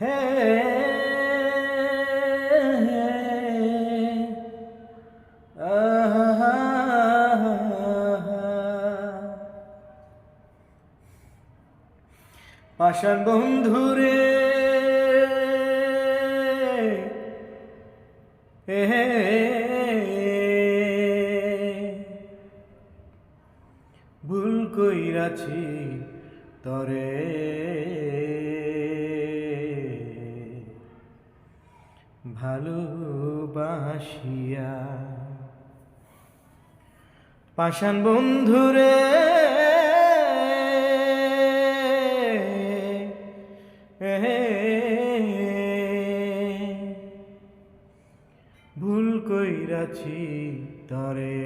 হে পাষাণ বন্ধুরে হে ভুল কইরাছি তরে। ভালোবাসিয়া। পাষাণ বন্ধুরে ভুল কইরাছি তরে।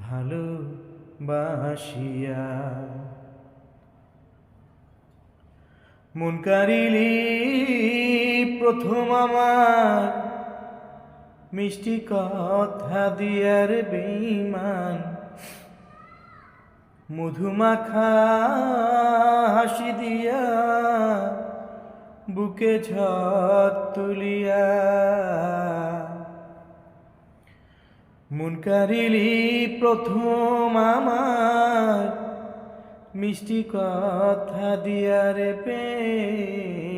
ভালোবাসিয়া। মন কারিলি, প্রথম আমার। মিষ্টি কথা দিয়ার বেইমান মধুমাখা হাসি দিয়া বুকে ঝড় তুলিয়া। মন কারিলি, প্রথম আমার। মিষ্টি কথা দিয়ারে পেমান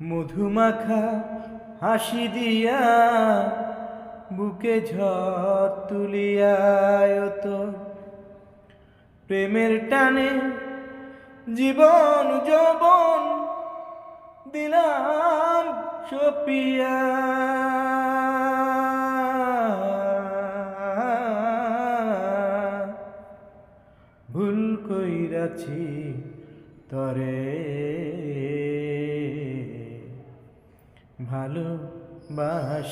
মধুমাখা হাসি দিয়া বুকে ঝড় তুলিয়ায় তো প্রেমের টানে জীবন যৌবন দিলাম সপিয়া। ভুল কইরাছি তরে। ভালোবাসিয়া